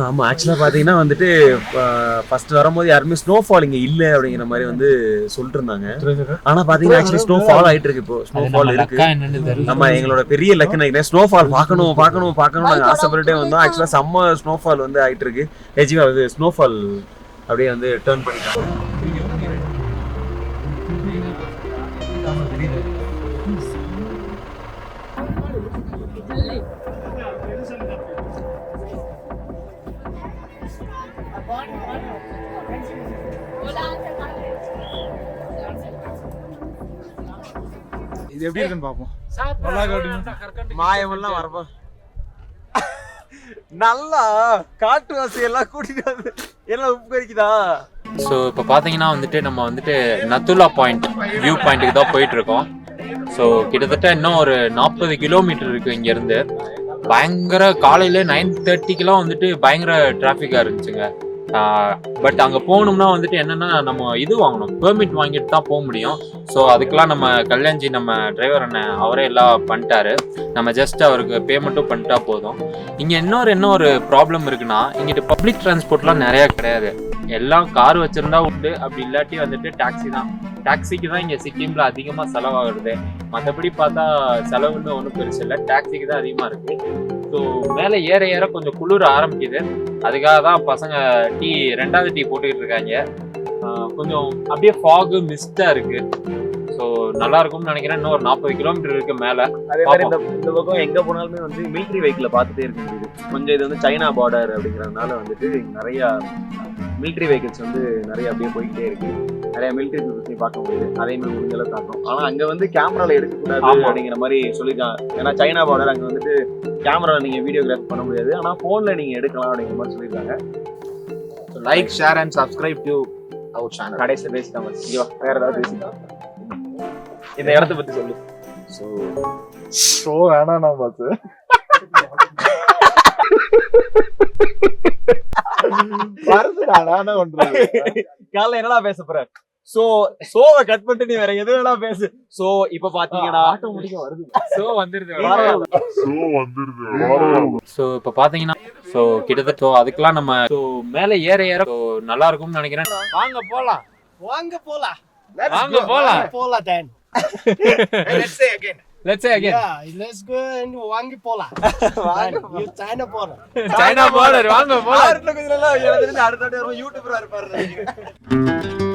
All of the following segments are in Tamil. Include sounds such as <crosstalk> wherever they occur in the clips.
ஆமா. ஆக்சுவலா பாத்தீங்கன்னா வந்துட்டு ஃபர்ஸ்ட் வரும்போது யாருமே ஸ்னோ ஃபால் இங்க இல்ல அப்படிங்கிற மாதிரி வந்து சொல்லிட்டு இருந்தாங்க ஆனா பாத்தீங்கன்னா ஆக்சுவலி ஸ்னோ ஃபால் ஆயிட்டு இருக்கு இப்போ. ஸ்னோ ஃபால் இருக்கு. நம்ம எங்களோட பெரிய லக்கு நினைக்கிறேன் ஸ்னோ ஃபால் பார்க்கணும் பார்க்கணும் பார்க்கணும் நாங்க ஆசைப்பட்டுட்டே வந்தோம். ஆக்சுவலா செம்ம ஸ்னோ ஃபால் வந்து ஆயிட்டு இருக்கு ஹெச்வி அது ஸ்னோ ஃபால் அப்படியே வந்து டேர்ன் பண்ணிட்டாங்க. இது எப்படி இருக்குன்னு பார்ப்போம். நல்லா காட்டுங்க மாயமெல்லாம் வரப்போ. நல்லா காட்டுவாசி எல்லாம் கூட்டிட்டு வந்து எல்லாம் உப்பு கறிக்குதா ஸோ இப்போ பார்த்தீங்கன்னா வந்துட்டு நம்ம வந்துட்டு நத்துலா பாயிண்ட் வியூ பாயிண்ட்டுக்கு தான் போயிட்டு இருக்கோம் ஸோ கிட்டத்தட்ட இன்னும் ஒரு நாற்பது கிலோமீட்டர் இருக்கு இங்கேருந்து. பயங்கர காலையில நைன் தேர்ட்டிக்கெல்லாம் வந்துட்டு பயங்கர டிராஃபிக்காக இருந்துச்சுங்க. பட் அங்கே போகணும்னா வந்துட்டு என்னென்னா நம்ம இது வாங்கணும். பெர்மிட் வாங்கிட்டு தான் போக முடியும். ஸோ அதுக்கெலாம் நம்ம கல்யாண்ஜி நம்ம டிரைவர் அண்ணன் அவரே எல்லாம் பண்ணிட்டாரு. நம்ம ஜஸ்ட் அவருக்கு பேமெண்ட்டும் பண்ணிட்டா போதும். இங்கே இன்னொரு என்ன ஒரு ப்ராப்ளம் இருக்குன்னா இங்கிட்டு பப்ளிக் டிரான்ஸ்போர்ட்லாம் நிறையா கிடையாது. எல்லாம் கார் வச்சுருந்தா உண்டு. அப்படி இல்லாட்டி வந்துட்டு டாக்ஸி தான். டாக்ஸிக்கு தான் இங்கே சிக்கிமில் அதிகமாக செலவாகிறது. மற்றபடி பார்த்தா செலவுன்னு ஒன்றும் பெருசு இல்லை. டாக்ஸிக்கு தான் அதிகமாக இருக்குது ஸோ மேலே ஏற ஏற கொஞ்சம் குளிர ஆரம்பிக்குது. அதுக்காக தான் பசங்க டீ ரெண்டாவது டீ போட்டுக்கிட்டு இருக்காங்க. கொஞ்சம் அப்படியே ஃபாகு மிஸ்டா இருக்கு. ஸோ நல்லா இருக்கும்னு நினைக்கிறேன். இன்னும் ஒரு நாற்பது கிலோமீட்டர் இருக்கு மேலே. அதே மாதிரி இந்த இந்த பக்கம் எங்க போனாலுமே வந்து மிலிட்ரி வெஹிக்கிள் பார்த்துட்டே இருக்க முடியுது கொஞ்சம் இது வந்து சைனா பார்டர் அப்படிங்கறதுனால வந்துட்டு நிறைய மிலிட்ரி வெஹிக்கிள்ஸ் வந்து நிறைய அப்படியே போய்கிட்டே இருக்கு. நிறைய மிலிட்ரி பத்தி பார்க்க முடியுது. அதே மாதிரி முடிஞ்ச அளவுக்கு பார்க்கணும் ஆனா அங்க வந்து கேமரால எடுக்கக்கூடாது. அப்படிங்கிற மாதிரி சொல்லியிருக்காங்க. ஏன்னா சைனா பார்டர் அங்க வந்துட்டு கேமரால நீங்க வீடியோகிராஃபி பண்ண முடியாது. ஆனா போன்ல நீங்க எடுக்கலாம் அப்படிங்கிற மாதிரி சொல்லியிருக்காங்க. Like share and subscribe to our channel கடைசியில் பேசிட்டாங்க வேற ஏதாவது பேசிட்டாங்க இந்த இடத்த பத்தி சொல்லு. ஸோ ஷோ வேணாம் நான் பார்த்து வருதுடா நான் காலைல என்னடா பேச போற? சோ சோவை கட் பண்ணிட்டு நீ வேற எது வேணா பேசு. சோ இப்ப பாத்தீங்கன்னா ஆட்டோமேட்டிக்கா வருது. ஸோ வந்துருது ஸோ இப்போ பார்த்தீங்கன்னா ஸோ கிட்டத்தட்ட so அதுக்கெல்லாம் நம்ம ஸோ மேலே ஏற ஏற so நல்லா இருக்கும்னு நினைக்கிறேன். வாங்க போகலாம் வாங்க போலாம். வாங்க போகலாம் போலாம். then let's say again let's say again yeah let's go and வாங்க போலாம். <laughs> you China போலாம் சைனா பார்டர் வாங்க போகலாம் ஆறுல கொஞ்சம் தெரிஞ்சு அடுத்த யூடியூபரா இருப்பாரு <laughs>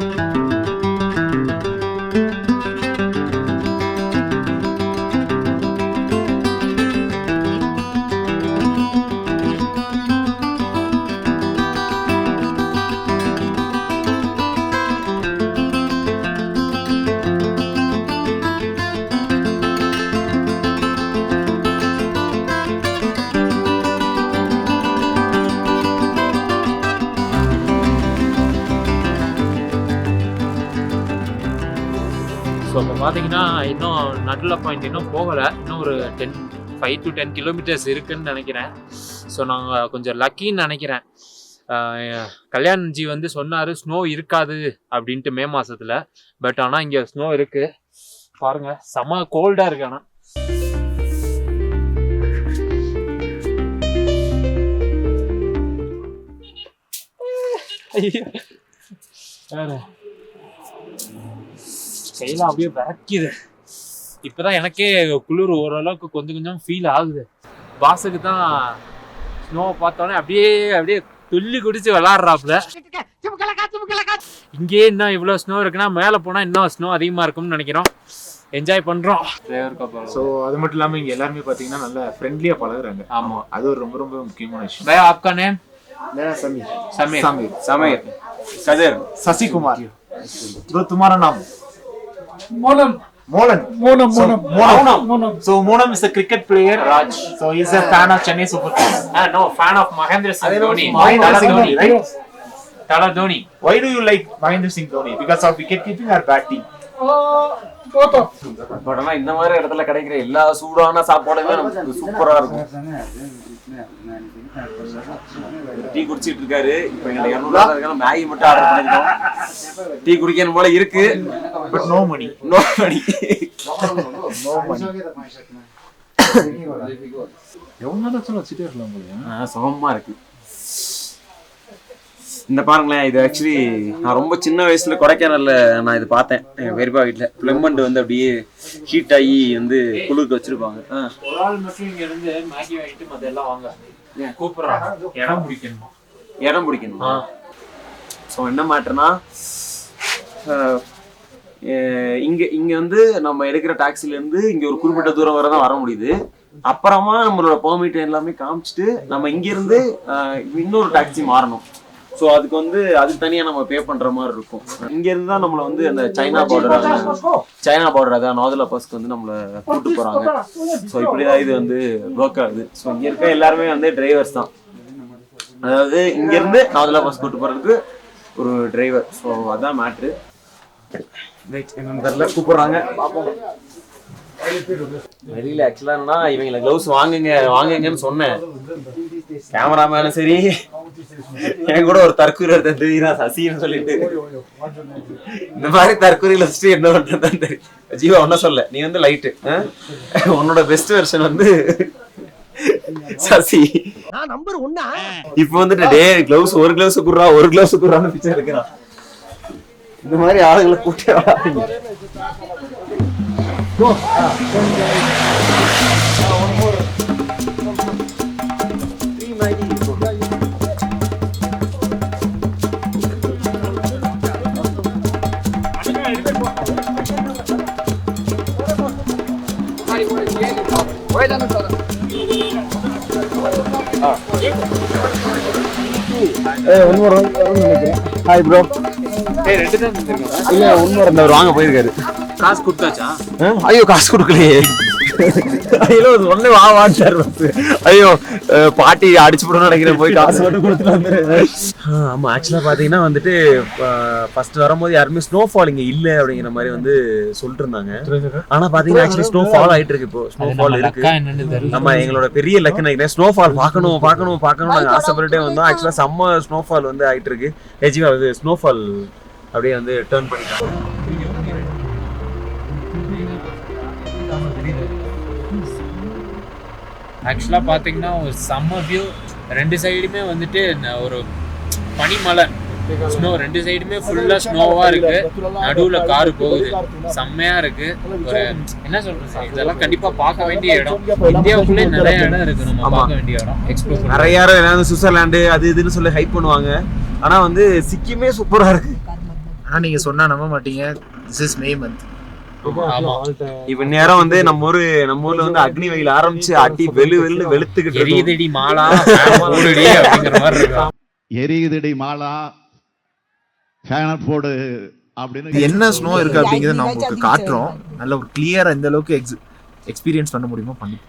பார்த்தீங்கன்னா இன்னும் நடுவில் பாயிண்ட் இன்னும் போகலை. இன்னும் ஒரு ten five to ten kilometres இருக்குன்னு நினைக்கிறேன். ஸோ நாங்கள் கொஞ்சம் லக்கின்னு நினைக்கிறேன். கல்யாண்ஜி வந்து சொன்னார் ஸ்னோ இருக்காது அப்படின்ட்டு மே மாதத்தில் பட் ஆனால் இங்கே ஸ்னோ இருக்குது பாருங்கள் செம கோல்டாக இருக்கு ஆனால் வேறு. கையில அப்படியே விளக்கிது இப்பதான் எனக்கே குளிர் ஓரளவுக்கு கொஞ்சம் கொஞ்சம் ஃபீல் ஆகுது பாஸுக்கு தான் ஸ்னோவை பார்த்தோன்னே அப்படியே அப்படியே துள்ளி குடிச்சு விளாடுறாப்புல இங்கேயே இன்னும் இவ்வளோ ஸ்னோ இருக்குன்னா மேலே போனால் இன்னும் ஸ்னோ அதிகமாக இருக்கும்னு நினைக்கிறோம் என்ஜாய் பண்ணுறோம் ஸோ அது மட்டும் இல்லாம இங்க எல்லாருமே பாத்தீங்கன்னா நல்ல ஃப்ரெண்ட்லியா பழகுறாங்க ஆமா அது ஒரு ரொம்ப ரொம்ப முக்கியமான விஷயம் பயா आपका நேம் मेरा समीर समीर समीर சமீர் கதிர் शशि कुमार तो तुम्हारा नाम Monam. Molan. Monam, Monam. Monam. Monam. So Monam is a cricket player. Raj. So he's a fan of Chennai Super Kings. Ah, no, fan of Mahendra Singh Dhoni. Mahendra Singh Dhoni, right? Tala Dhoni. Why do you like Mahendra Singh Dhoni? Because of wicket keeping or batting? படம்னா இந்த மாதிரி இடத்துல கிடைக்கிற எல்லா சூடான சாப்பாடுமே நமக்கு சூப்பரா இருக்கும் டீ குடிச்சிட்டு இருக்காரு இப்ப எங்க இரநூறு மேகி மட்டும் ஆர்டர் பண்ணிருக்கோம். டீ குடிக்கணும் போல இருக்கு. But no money. No money நேரம் வச்சுட்டே இருக்கலாம் போலயா? சுகமா இருக்கு. இந்த பாருங்களேன் இது ஆக்சுவலி நான் ரொம்ப சின்ன வயசுல கொடைக்கானல்ல நான் இது பார்த்தேன். எங்க பெரியப்பா வீட்டுல பிளம்பண்ட் வந்து அப்படியே ஹீட் ஆகி வந்து குளிர்க்கு வச்சிருப்பாங்க. கூப்பிடுறாங்க இடம் பிடிக்கணுமா? இடம் பிடிக்கணுமா? ஸோ என்ன மேட்டர்னா இங்க இங்க வந்து நம்ம எடுக்கிற டாக்ஸில இருந்து இங்க ஒரு குறிப்பிட்ட தூரம் வரை தான் வர முடியுது. அப்புறமா நம்மளோட பெர்மிட் எல்லாமே காமிச்சிட்டு நம்ம இங்க இருந்து அஹ், இன்னொரு டாக்ஸி மாறணும். ஸோ அதுக்கு வந்து அதுக்கு தனியாக நம்ம பே பண்ணுற மாதிரி இருக்கும். இங்கேருந்து தான் நம்மளை வந்து அந்த சைனா பார்டர் சைனா பார்டர் அதான் நாதுலா பஸ்க்கு வந்து நம்மளை கூட்டு போகிறாங்க ஸோ இப்படிதான் இது வந்து ஒர்க் ஆகுது. ஸோ இங்கே இருக்க எல்லாருமே வந்து டிரைவர்ஸ் தான். அதாவது இங்கேருந்து நாதுலா பஸ் கூட்டு போகிறதுக்கு ஒரு டிரைவர் ஸோ அதான் மேட்ரு வெயிட் என்னன்னு தெரியல. பார்ப்போம் வெளியில ஆக்சுவலா என்னன்னா இவங்கள க்ளவுஸ் வாங்குங்க வாங்குங்கன்னு சொன்னேன். கேமராமேனும் சரி. என் கூட ஒரு தற்கூரி ஒருத்தன் தெரியுறான் சசின்னு சொல்லிட்டு. இந்த மாதிரி தற்கூரியில வச்சுட்டு என்ன பண்றதுன்னு தெரியும் ஜீவா ஒன்னும் சொல்ல. நீ வந்து லைட்டு உன்னோட பெஸ்ட் வெர்ஷன் வந்து சசி. நான் நம்பர் ஒன்னா இப்போ வந்துட்டு டே கிளவுஸ் ஒரு கிளவுஸ் குடுறா ஒரு கிளவுஸ் குடுறான்னு பிச்சை எடுக்கிறான். இந்த மாதிரி ஆளுங்களை கூட்டி ஹாய் ப்ரோ ரெண்டு தான் இல்ல இருந்தவர் வாங்க போயிருக்காரு. காசு கொடுத்தாச்சா? ஐயோ காசு கொடுக்கலையே. ஐயோ ஒண்ணு வா வாண்டார் ஐயோ பாட்டி அடிச்சு போடணும்னு நினைக்கிறேன் போய் காசு மட்டும் கொடுத்துட்டு வந்துரு ஆமா ஆக்சுவலா பாத்தீங்கன்னா வந்துட்டு ஃபர்ஸ்ட் வரும்போது யாருமே ஸ்னோ ஃபால் இங்க இல்ல அப்படிங்கிற மாதிரி வந்து சொல்லிட்டு இருந்தாங்க ஆனா பாத்தீங்கன்னா ஆக்சுவலி ஸ்னோ ஃபால் ஆயிட்டு இருக்கு இப்போ. ஸ்னோ ஃபால் இருக்கு. நம்ம எங்களோட பெரிய லக்கு நினைக்கிறேன் ஸ்னோ ஃபால் பார்க்கணும் பார்க்கணும் பார்க்கணும் நாங்க ஆசைப்பட்டுட்டே வந்தோம். ஆக்சுவலா செம்ம ஸ்னோ ஃபால் வந்து ஆயிட்டு இருக்கு. அது ஸ்னோ ஃபால் அப்படியே வந்து டேர்ன் பண்ணிட்டாங்க. ஆக்சுவலாக பார்த்தீங்கன்னா ஒரு செம்ம வியூ ரெண்டு சைடுமே வந்துட்டு ஒரு பனிமலை ஸ்னோ ரெண்டு சைடுமே ஃபுல்லாக ஸ்னோவாக இருக்கு. நடுவில் கார் போகுது. செம்மையா இருக்கு. ஒரு என்ன சொல்றது? இதெல்லாம் கண்டிப்பா பார்க்க வேண்டிய இடம். இந்தியாவுக்குள்ளே நிறைய இடம் இருக்கு. நம்ம. பார்க்க வேண்டிய இடம். எக்ஸ்ப்ளோர் நிறைய யாரும் என்ன சுவிட்சர்லாந்து அது இதுன்னு சொல்லி ஹைப் பண்ணுவாங்க. ஆனா வந்து சிக்கிமே சூப்பரா இருக்கு. ஆனா நீங்க சொன்னா நம்ப மாட்டீங்க. திஸ் இஸ் மே மந்த் இப்ப நேரம் வந்து நம்ம ஊரு நம்ம ஊர்ல வந்து அக்னி வெயில் ஆரம்பிச்சு அடி வெளு வெளுன்னு வெளுத்துக்கிட்டு. எரியுதடி மாலா. எரியுதடி மாலா. போடு அப்படின்னு என்ன ஸ்னோ இருக்கு அப்படிங்கறத நான் உங்களுக்கு காட்டுறோம். நல்ல ஒரு கிளியரா இந்த அளவுக்கு எக்ஸ்பீரியன்ஸ் பண்ண முடியுமோ பண்ணி.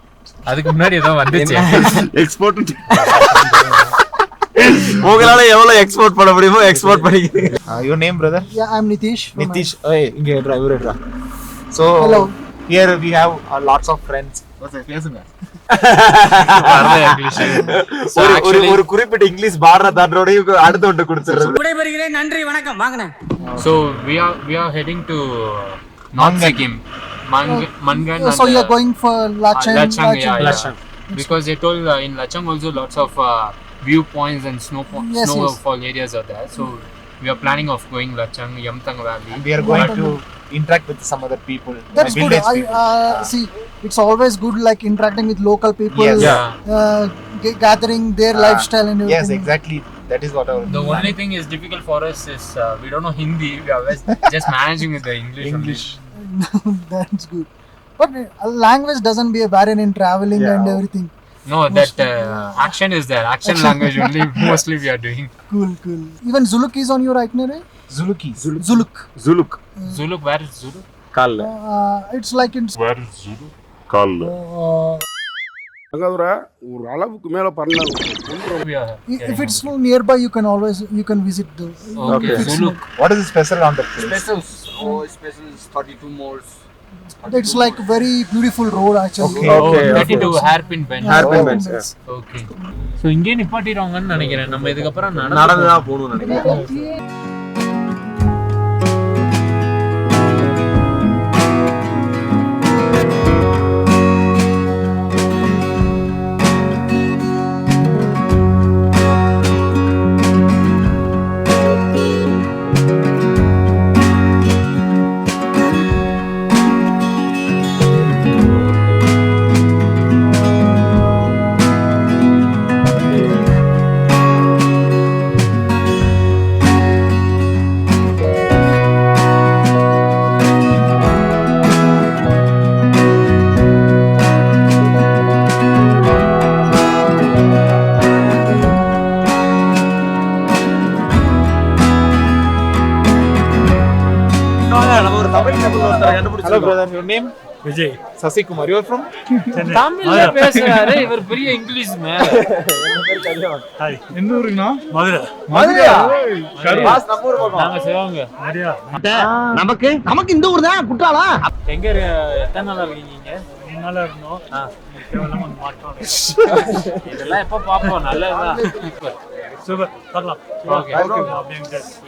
அதுக்கு முன்னாடி ஏதோ வந்துச்சு. எக்ஸ்போர்ட் உங்களால எவ்வளவு எக்ஸ்போர்ட் பண்ண முடியுமோ எக்ஸ்போர்ட் பண்ணிக்கிறீங்க. யுவர் நேம் பிரதர் நிதிஷ் ஏய் இங்க டிரைவர் எடுறா. So Hello. Here we have lots of friends <laughs> பேசுங்க ஒரு ஒரு ஒரு குறிப்பிட்ட இங்கிலீஷ் பாடுற தாண்டோடையும் அடுத்த ஒன்று கொடுத்துறது விடைபெறுகிறேன் நன்றி வணக்கம் வாங்கினேன் So we are we are heading to North Sikkim, Mang- Mangan. Uh, so and, you're uh, going for Lachang? uh, Lachang, yeah, yeah. Lachang. Because they told uh, in Lachang also lots of uh, viewpoints and snow po- Yes, snowfall areas are there. So we are planning of going Lachang, Yamtang Valley. we are going to interact with some other people That's good. village I people. uh, see. It's always good, like interacting with local people, Yes. Yeah. uh, g- gathering their Ah, lifestyle and everything. yes exactly that is what our The only thing is difficult for us is uh, we don't know Hindi. We are just- just managing with the English. only. English. <laughs> That's good. But uh, language doesn't be a barrier in traveling Yeah. and everything. No, that uh, action is there. Action language only <laughs> mostly we are doing. Cool, cool. Even Zuluk is on your itinerary. Zuluki Zuluk. ஜுலுக் Zuluk, where is Zuluk? கால்ல Uh, it's like it's. Uh, தங்காதுரை ஒரு அளவுக்கு மேல பண்ணாங்க We are i- if it's no nearby, you can always you can visit the. okay. Zuluk. what is special on that place Specials. Oh, specials 32 moles. It's like very beautiful road actually. Okay. Oh, Okay, 32 hairpin bend. Hairpin Oh, bends, yes. Okay so இங்கே நிப்பாட்டிடுவாங்கன்னு நினைக்கிறேன் நம்ம இதுக்கப்புறம் நடந்து நடந்துதான் போகணும்னு நினைக்கிறேன் தமிழ் ஒருத்தர் கண்டுபிடிச்சிருக்கோம் brother your name Vijay. Sasikumar. You're from தமிழ்ல பேசுறாரு. இவர் பெரிய இங்கிலீஷ் மேல. <laughs> எந்த ஊருங்கண்ணா மதுரை. மதுரையா? பாஸ் நம்ம ஊர் பக்கம். நாங்க சிவங்க நமக்கு நமக்கு இந்த ஊர் தான் குற்றாலா எங்க எத்தனை நாளா இருக்கீங்க நல்லா இருந்தோம். ஆ. கேவலமா மாட்டோம் இதெல்லாம் எப்ப பாப்போம் நல்லதுதான். சூப்பர். பார்க்கலாம். ஓகே.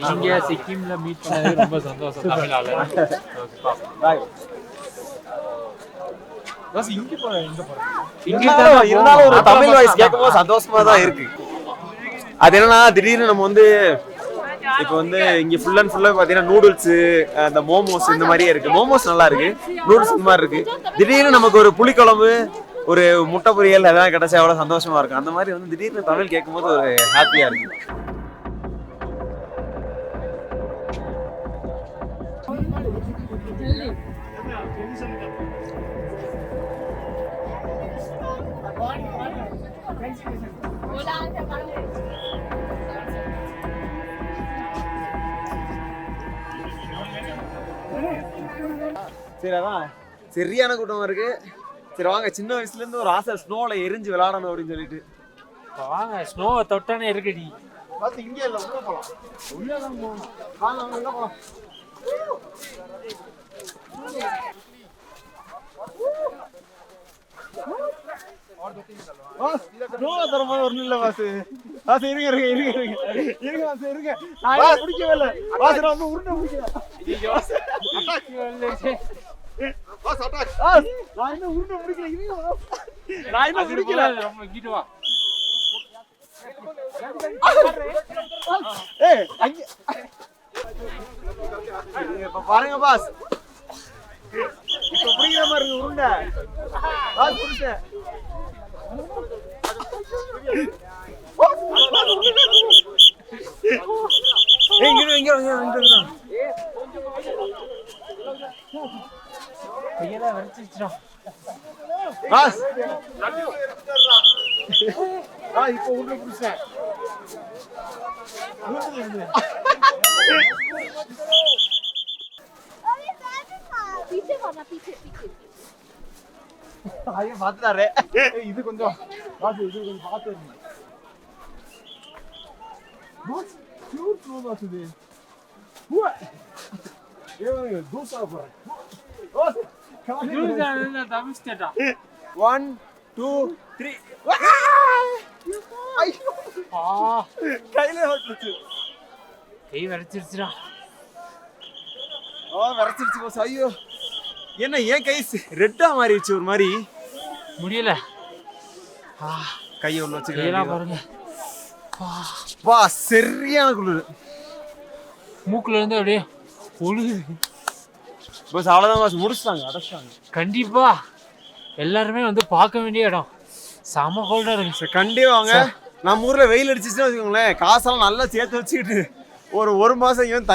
இங்க சிக்கிம்ல மீட் பண்ணது ரொம்ப சந்தோஷம் இருந்தாலும் இருந்தாலும் ஒரு தமிழ் வாய்ஸ் கேட்கும்போது சந்தோஷமா தான் இருக்கு. அது என்னன்னா திடீர்னு நம்ம வந்து இப்போ வந்து இங்க ஃபுல் அண்ட் ஃபுல்லா பாத்தீங்கன்னா நூடுல்ஸ் அந்த மோமோஸ் இந்த மாதிரியே இருக்கு. மோமோஸ் நல்லா இருக்கு. நூடுல்ஸ் இந்த மாதிரி இருக்கு. திடீர்னு நமக்கு ஒரு புளிக்குழம்பு ஒரு முட்டை பொரியல் எதாவது கிடைச்சா எவ்வளவு சந்தோஷமா இருக்கும். அந்த மாதிரி வந்து திடீர்னு தமிழ் கேட்கும்போது ஒரு ஹாப்பியா இருக்கு. சரி அதான் சரியான கூட்டமா இருக்கு. சரி வாங்க. சின்ன வயசுல இருந்து ஒரு ஆசை ஸ்னோல எரிஞ்சு விளையாடணும் அப்படின்னு சொல்லிட்டு. இப்ப வாங்க ஸ்னோவை தொட்டானே இருக்குடி. பார்த்து இங்க இல்ல உள்ள போலாம் உள்ள தான் போகணும். வாங்க உள்ள பாஸ் இருங்க நான் உருண்டை நான் கிட்ட வா ஏய் பாருங்க பாஸ் புரியுற மாதிரி இருக்கு உருண்டை பாஸ் பிடிச்சேன் இங்க இங்க இங்க இங்க கையெல்லாம் இப்போ உள்ள ஐயோ பாத்துட்டாரு இது கொஞ்சம் பாத்து இது கொஞ்சம் பாத்து பாஸ் தூசா போறேன். ஒன் டூ த்ரீ கையில ஓட்டுச்சு கை வரைச்சிருச்சுடா ஓ விரைச்சிருச்சு பாஸ் ஐயோ என்ன ஏன் கை ரெட்டா மாறிடுச்சு ஒரு மாதிரி முடியல கையை உள்ள கையெல்லாம் வச்சுக்கிறேன் பாருங்க வா சரியான குளிர் மூக்குல இருந்து அப்படியே ஒழுகுது பஸ் அவ்வளோதான் பாஸ் முடிச்சிட்டாங்க அடைச்சிட்டாங்க. கண்டிப்பா. எல்லாருமே வந்து பார்க்க வேண்டிய இடம். செம கோல்டா இருக்கு. சரி கண்டிப்பா வாங்க. நம்ம ஊர்ல வெயில் அடிச்சிச்சுன்னா வச்சுக்கோங்களேன் காசெல்லாம் நல்லா சேர்த்து வச்சுக்கிட்டு ஒரு ஒரு மாசம் இங்க வந்து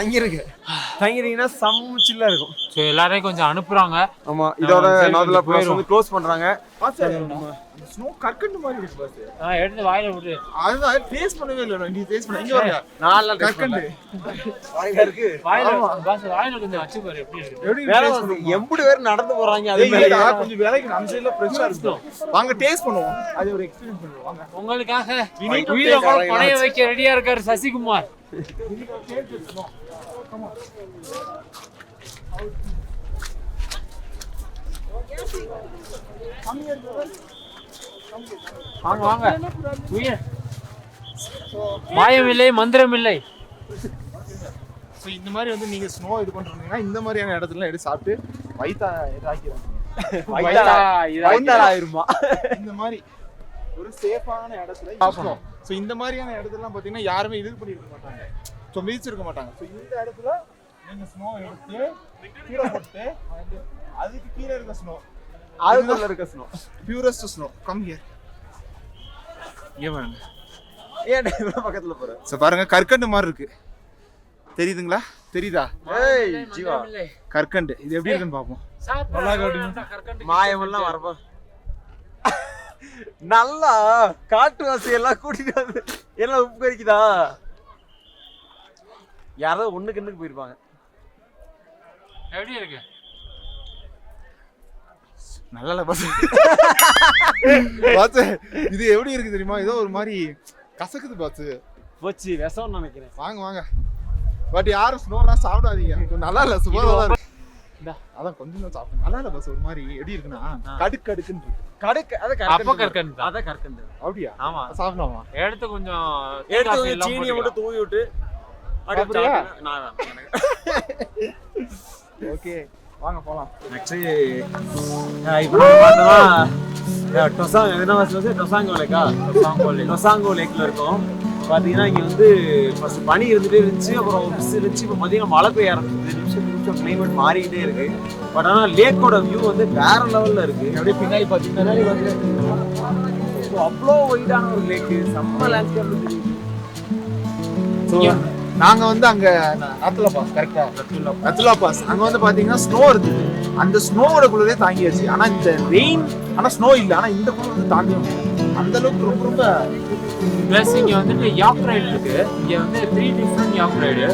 தங்கிருந்தீங்கன்னா செம்ம சில்லா இருக்கும். ஸோ எல்லாரையும் கொஞ்சம் அனுப்புறாங்க. ஆமா இதோட கொஞ்சம் போயிரும். வந்து க்ளோஸ் பண்றாங்க. ஸ்னோ கற்கண்டு மாதிரி இருக்கு பாஸ். ஆ எடுத்து வாயில விட்டு அதுதான் டேஸ்ட் பண்ணவே இல்லை நீ டேஸ்ட் பண்ண இங்க வரயா நாலு கற்கண்டு. இருக்கு. வாயில பாஸ் வாயில கொஞ்சம் வச்சு பாரு எப்படி இருக்கு. எப்படி வேற? எம்புடு பேர் நடந்து போறாங்க அது மாதிரி. கொஞ்சம் விலைக்கு நம்ம சைடுல ஃப்ரெஷ்ஷா இருக்கும் வாங்க டேஸ்ட் பண்ணுவோம். அது ஒரு எக்ஸ்பீரியன்ஸ் பண்ணுவோம். வாங்க. உங்களுக்காக உயிரை கூட பணைய. வைக்க ரெடியா இருக்காரு சசிகுமார். வாங்க வாங்க. உயிர். மாயமில்லை மந்திரமில்லை. ஸோ இந்த மாதிரி வந்து நீங்க ஸ்னோ இது பண்றீங்கன்னா இந்த மாதிரியான இடத்துல எடுத்து சாப்பிட்டு வயித்தா இதாக்கிறாங்க <laughs> ஆயிருமா? இந்த மாதிரி ஒரு சேஃபான இடத்துல ஸோ இந்த மாதிரியான இடத்துலலாம் பார்த்தீங்கன்னா யாருமே இது பண்ணியிருக்க மாட்டாங்க. ஸோ மிதிச்சிருக்க மாட்டாங்க. ஸோ இந்த இடத்துல நீங்க ஸ்னோ எடுத்து கீழே போட்டு அதுக்கு கீழே இருக்க ஸ்னோ அதுக்குள்ள இருக்க snow purest snow come here இங்கே பாருங்க. ஏன் பக்கத்துல போற? ஸோ பாருங்க கற்கண்டு மாதிரி இருக்கு. தெரியுதுங்களா? தெரியுதா? ஏய் ஜீவா. கற்கண்டு. இது எப்படி இருக்குன்னு பார்ப்போம் மாயமெல்லாம் வரப்போ. <laughs> நல்லா காட்டுவாசி எல்லாம் கூட்டிட்டு வந்து. எல்லாம் உப்பு கறிக்குதா? யாராவது ஒண்ணு கண்ணுக்கு போயிருப்பாங்க. எப்படி இருக்கு? நல்ல பஸ் பஸ் இது எப்படி இருக்கு தெரியுமா? ஏதோ ஒரு மாதிரி கசக்குது பஸ் போச்சு விஷம்னு நினைக்கிறேன். வாங்க வாங்க. பட் யாரும் ஸ்னோலாம் சாப்பிடாதீங்க. நல்லா இல்ல சுமாரா தான் இருக்கு. அதான் கொஞ்சம் தான் சாப்பிட்டேன் நல்லா இல்ல பஸ் ஒரு மாதிரி எப்படி இருக்குன்னா கடுக்கு கடுக்குன்னு இருக்கு. கடுக்கு அது அப்ப கற்கண்டு தான். அதான் கற்கண்டு அப்படியா? ஆமா. சாப்பிடலாமா? எடுத்து கொஞ்சம் எடுத்து சீனியை மட்டும். தூவி விட்டு ஓகே <laughs> வாங்க போலாம். ஆக்சுவலி இப்போ டொசாங் என்ன வந்து டொசாங்கோ லேக்கா டொசாங்கோ lake. டொசாங்கோ லேக்ல இருக்கோம். பார்த்தீங்கன்னா இங்கே வந்து ஃபர்ஸ்ட் பனி இருந்துட்டே இருந்துச்சு அப்புறம் மிஸ் இருந்துச்சு. இப்போ பார்த்தீங்கன்னா மழை பெய்ய ஆரம்பிச்சிது நிமிஷம் நிமிஷம் கிளைமேட் மாறிக்கிட்டே இருக்கு. பட் ஆனால் லேக்கோட வியூ வந்து வேற லெவலில் இருக்கு. அப்படியே பின்னாடி பார்த்தீங்கன்னா அவ்வளோ ஒயிட்டான ஒரு லேக்கு செம்ம லேண்ட்ஸ்கேப் ஸோ நாங்க வந்து அங்க ரத்லா பாஸ் கரெக்டா ரத்லா பாஸ் அங்க வந்து பாத்தீங்கன்னா ஸ்னோ இருந்தது அந்த ஸ்னோவோட குளிரே தாங்கியாச்சு. ஆனா இந்த ரெயின் ஆனா ஸ்னோ இல்ல. ஆனா இந்த குளிர் வந்து தாங்க அந்த அளவுக்கு ரொம்ப ரொம்ப பிளஸ் இங்க வந்துட்டு யாக் ரைடு இருக்கு. இங்க வந்து த்ரீ டிஃப்ரெண்ட் யாக் ரைடு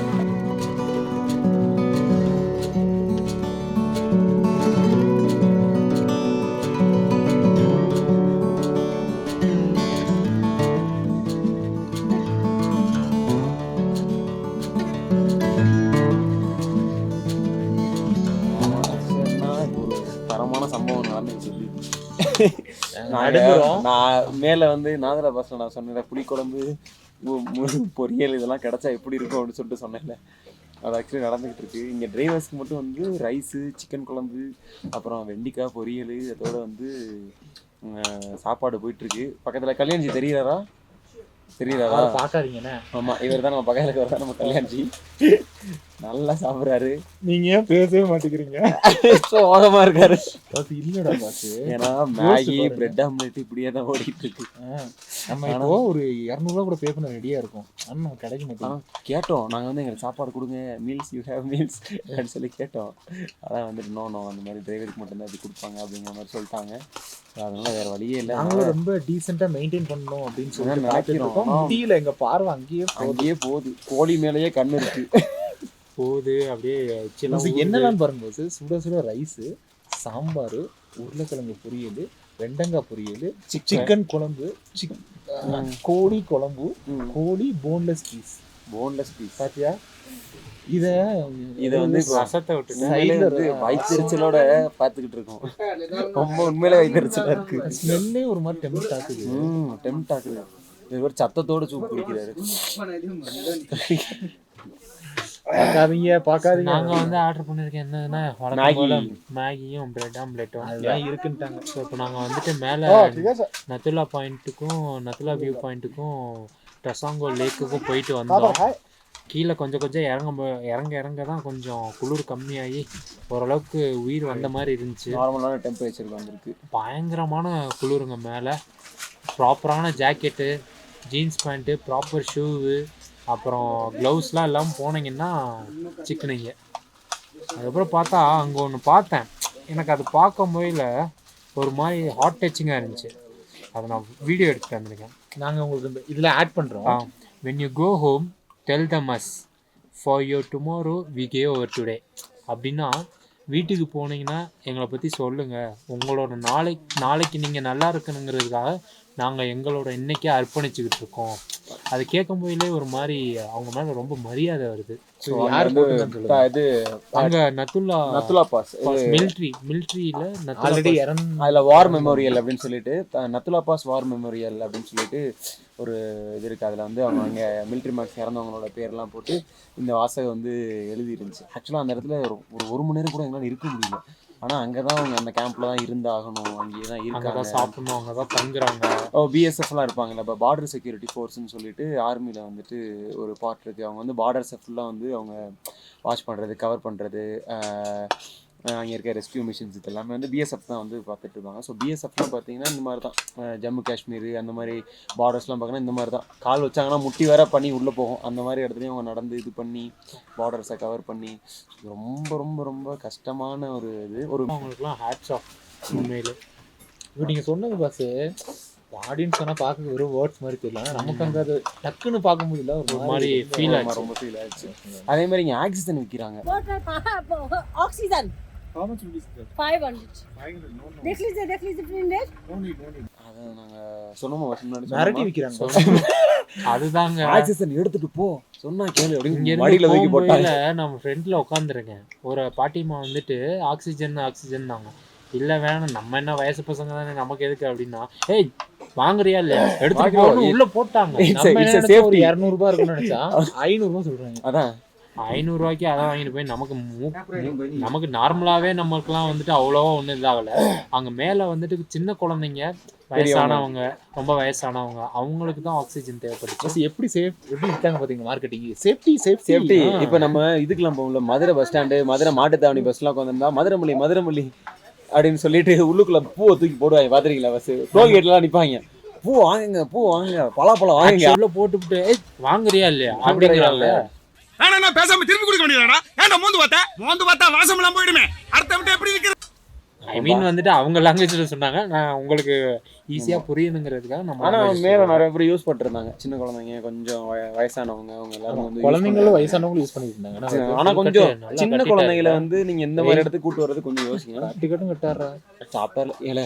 நான் மேல வந்து நாதர பஸ்ல நான் சொன்னேன் புளிக்குழம்பு பொரியல் இதெல்லாம் கிடைச்சா எப்படி இருக்கும்? அப்படின்னு சொல்லிட்டு சொன்னேன்ல. அது ஆக்சுவலி நடந்துகிட்டு இருக்கு. இங்க டிரைவர்ஸ்க்கு மட்டும் வந்து ரைஸு சிக்கன் குழம்பு அப்புறம் வெண்டிக்காய் பொரியல் அதோட வந்து சாப்பாடு போயிட்டு இருக்கு. பக்கத்துல கல்யாண்ஜி தெரியுறாரா? தெரியுறாரா? பாக்காதீங்கண்ணே ஆமா இவர் தான் நம்ம பக்கத்துல இருக்கிறவர் தான் நம்ம கல்யாண்ஜி. நல்லா சாப்பிடுறாரு. நீங்க ஏன் பேசவே மாட்டேங்கிறீங்க? <laughs> சோகமா இருக்காரு. பாஸ் இல்லடா பாஸ் ஏன்னா மேகி. பிரெட் ஆம்லெட் இப்படியே தான் ஓடிட்டு இருக்கு நம்ம இப்போ ஒரு இரநூறுவா கூட பே பண்ண ரெடியா இருக்கும். ஆனா நமக்கு கிடைக்க மாட்டேங்குது. கேட்டோம். நாங்க வந்து எங்களுக்கு சாப்பாடு கொடுங்க. மீல்ஸ் யூ ஹேவ் மீல்ஸ் அப்படின்னு சொல்லி கேட்டோம். அதான் வந்துட்டு நோ நோ அந்த மாதிரி டிரைவருக்கு மட்டும்தான் இது கொடுப்பாங்க அப்படிங்கிற மாதிரி சொல்லிட்டாங்க. அதனால வேற வழியே இல்லை. நாங்களும் ரொம்ப டீசெண்டா மெயின்டைன் பண்ணணும் அப்படின்னு சொல்லி நினைக்கிறோம். முடியல எங்க பார்வை அங்கேயே. அங்கேயே போகுது. கோழி மேலேயே கண்ணு இருக்கு. போகுது அப்படியே சில பாஸ், என்னெல்லாம் பாருங்க பாஸ் சுட சுட ரைஸ் சாம்பார் உருளைக்கிழங்கு பொரியல் வெண்டங்காய் பொரியல் சிக்கன் குழம்பு சிக் கோழி குழம்பு கோழி போன்லெஸ் பீஸ் போன்லெஸ் பீஸ் பாத்தியா? இத இதை வந்து ரசத்தை விட்டு வந்து வயிற்றுச்சலோட பார்த்துக்கிட்டு இருக்கோம். ரொம்ப உண்மையிலே வயிற்றுச்சலா இருக்கு. ஸ்மெல்லே ஒரு மாதிரி டெம்ட் ஆகுது ம் டெம்ட் ஆகுது இவர் சத்தத்தோட சூப் குடிக்கிறாரு. <laughs> <laughs> பார்க்காதீங்க பார்க்காதீங்க நாங்க வந்து ஆர்டர் பண்ணிருக்கேன். என்னதுன்னா வழக்கம் மேகியும் பிரெட் ஆம்லெட்டும் அதெல்லாம் இருக்குன்ட்டாங்க. ஸோ இப்போ நாங்கள் வந்துட்டு மேலே நத்துலா பாயிண்ட்டுக்கும் நத்துலா வியூ பாயிண்ட்டுக்கும் டசாங்கோ லேக்குக்கும் போயிட்டு வந்தோம். கீழே கொஞ்சம் கொஞ்சம் இறங்க இறங்க இறங்க தான் கொஞ்சம் குளிர் கம்மியாகி ஓரளவுக்கு உயிர் வந்த மாதிரி இருந்துச்சு. நார்மலான டெம்பரேச்சர் வந்திருக்கு. பயங்கரமான குளிருங்க மேலே. ப்ராப்பரான jacket jeans pant proper shoe அப்புறம் க்ளவுஸ்லாம் இல்லாமல் போனீங்கன்னா சிக்கனிங்க. அதுக்கப்புறம் பார்த்தா அங்கே ஒன்று பார்த்தேன். எனக்கு அது பார்க்கும் போயில ஒரு மாதிரி ஹாட் டச்சிங்காக இருந்துச்சு. அதை நான் வீடியோ எடுத்துட்டு வந்திருக்கேன். நாங்க உங்களுக்கு இந்த இதுல ஆட் பண்றோம். When you go home tell them us for your tomorrow we gave our today அப்படின்னா வீட்டுக்கு போனீங்கன்னா எங்களை பற்றி சொல்லுங்கள் உங்களோட நாளைக்கு நாளைக்கு நீங்கள் நல்லா இருக்கணுங்கிறதுக்காக நாங்கள் எங்களோட இன்னைக்கே அர்ப்பணிச்சுக்கிட்டு இருக்கோம். அது கேட்கும் போதிலே ஒரு மாதிரி அவங்க மேலே ரொம்ப மரியாதை வருது. இது அங்கே நத்துல்லா நத்துலா பாஸ். மிலிட்ரி மிலிட்ரியில் நத்துலா ஆல்ரெடி அதுல வார் மெமோரியல் அப்படின்னு சொல்லிட்டு த- நத்துலா பாஸ் வார் மெமோரியல் அப்படின்னு சொல்லிட்டு ஒரு இது இருக்கு. அதுல வந்து அவங்க அங்க மிலிட்ரி மார்க்ஸ் இறந்தவங்களோட பேர்லாம் போட்டு இந்த வாசகம் வந்து எழுதி இருந்துச்சு ஆக்சுவலா அந்த இடத்துல ஒரு ஒரு ஒரு மணி நேரம் கூட எங்களால இருக்க முடியல. ஆனா அங்கதான் அவங்க அந்த கேம்ப்ல தான் இருந்தாகணும். அங்கேயே தான் அங்கே தான் இருக்காங்க சாப்பிடணும் அங்கே தான் தங்குறாங்க ஓ பிஎஸ்எஃப்லாம் இருப்பாங்கல்ல இப்போ பார்டர் செக்யூரிட்டி ஃபோர்ஸ்னு சொல்லிட்டு ஆர்மியில் வந்துட்டு ஒரு பார்ட் இருக்குது அவங்க வந்து பார்டர்ஸை ஃபுல்லாக வந்து அவங்க வாட்ச் பண்ணுறது கவர் பண்ணுறது அங்கே இருக்க ரெஸ்கியூ மிஷின்ஸ் இது எல்லாமே வந்து பிஎஸ்எஃப் தான் வந்து பார்த்துட்டு இருப்பாங்க ஸோ பிஎஸ்எஃப்லாம் பார்த்தீங்கன்னா இந்த மாதிரி தான். ஜம்மு காஷ்மீர் அந்த மாதிரி பார்டர்ஸ்லாம் பார்த்தீங்கன்னா இந்த மாதிரி தான். கால் வச்சாங்கன்னா முட்டி வேற பண்ணி உள்ளே போகும். அந்த மாதிரி இடத்துலையும் அவங்க நடந்து இது பண்ணி பார்டர்ஸை கவர் பண்ணி ரொம்ப ரொம்ப ரொம்ப கஷ்டமான ஒரு இது. ஒரு அவங்களுக்குலாம் ஹேட்ஸ் ஆஃப் உண்மையிலே. இப்போ நீங்க சொன்னது பாஸ் ஆடியன்ஸ் வேணா பார்க்க வெறும் வேர்ட்ஸ் மாதிரி தெரியல. நமக்கு அங்க அது டக்குன்னு பார்க்க முடியல ஒரு மாதிரி ஃபீல் ஆச்சு. ரொம்ப ஃபீல் ஆச்சு. அதே மாதிரி இங்கே ஆக்சிஜன் விற்கிறாங்க Oxygen. <laughs> How much will be that? 500. 500. No, no. देख लीजिए देख लीजिए printed No need, no need. அதை நாங்கள் சொன்னோமா வருஷம் முன்னாடி மிரட்டி சொன்னோமா? விக்கிறாங்க. அதுதாங்க ஆக்சிஜன் எடுத்துட்டு போ சொன்னா கேளு இங்க அப்படின்னு இருந்து மடியில தூக்கி போட்டாங்க போகும்போது நம்ம ஃப்ரெண்ட்ல உட்காந்துருக்கேன் ஒரு பாட்டிமா வந்துட்டு ஆக்சிஜன் ஆக்சிஜன் தாங்க இல்ல வேணாம் நம்ம என்ன வயசு பசங்க தானே நமக்கு எதுக்கு அப்படின்னா ஏய் வாங்குறியா இல்லையா எடுத்துட்டு வாங்கிக்கோ. போகணும் உள்ள போட்டாங்க <laughs> It's a- நம்ம it's a என்ன நினைச்சோம், ஒரு safety. இரநூறுபா இருக்கும்னு நினைச்சா <laughs> ஐநூறுபா சொல்றாங்க அதான் ஐநூறு ரூபாய்க்கு அதை வாங்கிட்டு போய் நமக்கு மூ- நமக்கு நார்மலாவே நமக்குலாம் வந்துட்டு அவ்வளோவா ஒன்றும் இதாகல. அங்க மேல வந்துட்டு சின்ன குழந்தைங்க வயசானவங்க ரொம்ப வயசானவங்க அவங்களுக்கு தான் ஆக்சிஜன் தேவைப்படுச்சு எப்படி சேஃப் எப்படி இருக்காங்க பாத்தீங்க மார்க்கெட்டிங் சேஃப்டி சேஃப்டி சேஃப்டி இப்போ நம்ம இதுக்கெல்லாம் போகல. மதுரை பஸ் ஸ்டாண்டு மதுரை மாட்டுத்தாவணி பஸ்லாம் உட்காந்துருந்தா மதுரைமல்லி மதுரைமல்லி அப்படின்னு சொல்லிட்டு உள்ளுக்குள்ள பூவை தூக்கி போடுவாங்க. பாத்துறீங்களா பஸ் டோல்கேட்லாம் நிப்பாங்க. பூ வாங்குங்க பூ வாங்குங்க பலாப்பழம் வாங்குங்க. உள்ள போட்டுவிட்டு "ஏய், வாங்குறியா இல்லையா? அப்படிங்கிறாங்க. ஆனா பேசாம திருப்பி கொடுக்க வேண்டியதாடா ஏன்டா மூந்து பார்த்தா? மூந்து பார்த்தா வாசம் எல்லாம் போயிடுமே. அடுத்த விட்டு எப்படி இருக்கு ஐ மீன் வந்துட்டு அவங்க லாங்குவேஜ்ல சொன்னாங்க. நான் உங்களுக்கு ஈஸியா புரியணுங்கிறதுக்காக நம்ம ஆனா மேல. நிறைய பேர் யூஸ் பண்ணிருந்தாங்க. சின்ன குழந்தைங்க கொஞ்சம் வய- வயசானவங்க அவங்க எல்லாரும் வந்து குழந்தைங்களும் வயசானவங்களும் யூஸ் பண்ணாங்க. ஆனா கொஞ்சம் சின்ன. குழந்தைகளை வந்து நீங்க எந்த மாதிரி இடத்துக்கு கூட்டு வர்றது கொஞ்சம் யோசிங்க. டிக்கெட்டும் கட்டாரா? சாப்பிட்டால ஏல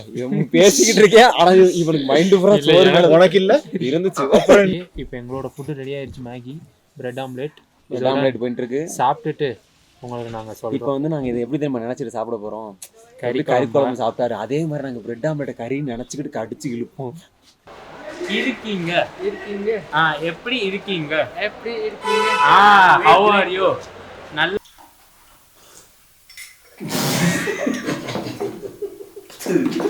பேசிக்கிட்டு இருக்கேன் ஆனா இவ- இவனுக்கு மைண்ட் பூரா சோறு உனக்கு இல்ல. இருந்துச்சு. இப்போ எங்களோட ஃபுட்டு ரெடி ஆயிடுச்சு மேகி பிரெட் ஆம்லெட் ஆம்லேட் போயிட்டு இருக்கு சாப்பிட்டுட்டு உங்களுக்கு நாங்க இப்போ சொல்றோம் வந்து நாங்க இதை எப்படி தெரியுமா நினைச்சிட்டு சாப்பிட போறோம்? கறி கறி கறி குழம்பு. சாப்பிட்டாரு? அதே மாதிரி நாங்க பிரெட் ஆம்லேட் கறின்னு நினைச்சுக்கிட்டு கடிச்சு இழுப்போம். இருக்கீங்க. இருக்கீங்க. ஆ எப்படி இருக்கீங்க? எப்படி இருக்கீங்க? ஆ ஹவ் ஆர் யூ நல்ல <laughs>